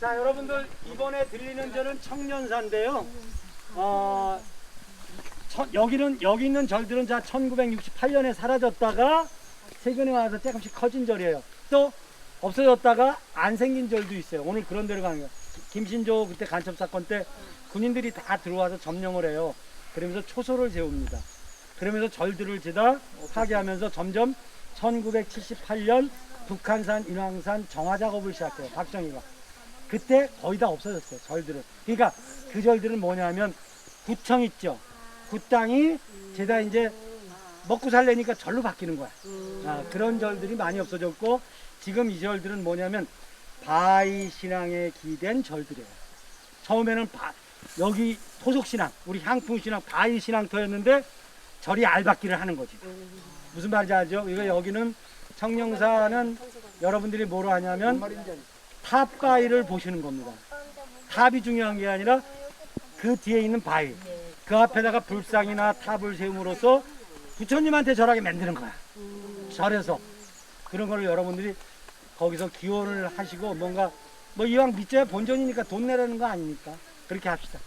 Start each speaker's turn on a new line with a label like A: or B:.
A: 자, 여러분들 이번에 드리는 절은 청년사인데요. 어, 천- 여기는 여기 있는 절들은 자 1968년에 사라졌다가 최근에 와서 조금씩 커진 절이에요. 또 없어졌다가 안 생긴 절도 있어요. 오늘 그런 데로 가는 거예요. 김신조 그때 간첩 사건 때 군인들이 다 들어와서 점령을 해요. 그러면서 초소를 세웁니다. 그러면서 절들을 지다 파괴하면서 점점 1978년 북한산, 인왕산 정화 작업을 시작해요. 박정희가. 그때 거의 다 없어졌어요. 절들은. 그러니까 그 절들은 뭐냐면 구청 있죠. 구 땅이 제다 이제 먹고 살려니까 절로 바뀌는 거야. 아, 그런 절들이 많이 없어졌고 지금 이 절들은 뭐냐면 바이 신앙에 기댄 절들이에요. 처음에는 바, 여기 토속 신앙, 우리 향풍 신앙, 바이 신앙터였는데 절이 알받기를 하는 거지. 무슨 말인지 알죠? 이거 여기는 청령사는 여러분들이 뭐로 하냐면 탑 바위를 보시는 겁니다. 탑이 중요한 게 아니라 그 뒤에 있는 바위. 그 앞에다가 불상이나 탑을 세움으로써 부처님한테 절하게 만드는 거야. 절에서. 그런 거를 여러분들이 거기서 기원을 하시고 뭔가 뭐 이왕 믿자야 본전이니까 돈 내라는 거 아닙니까? 그렇게 합시다.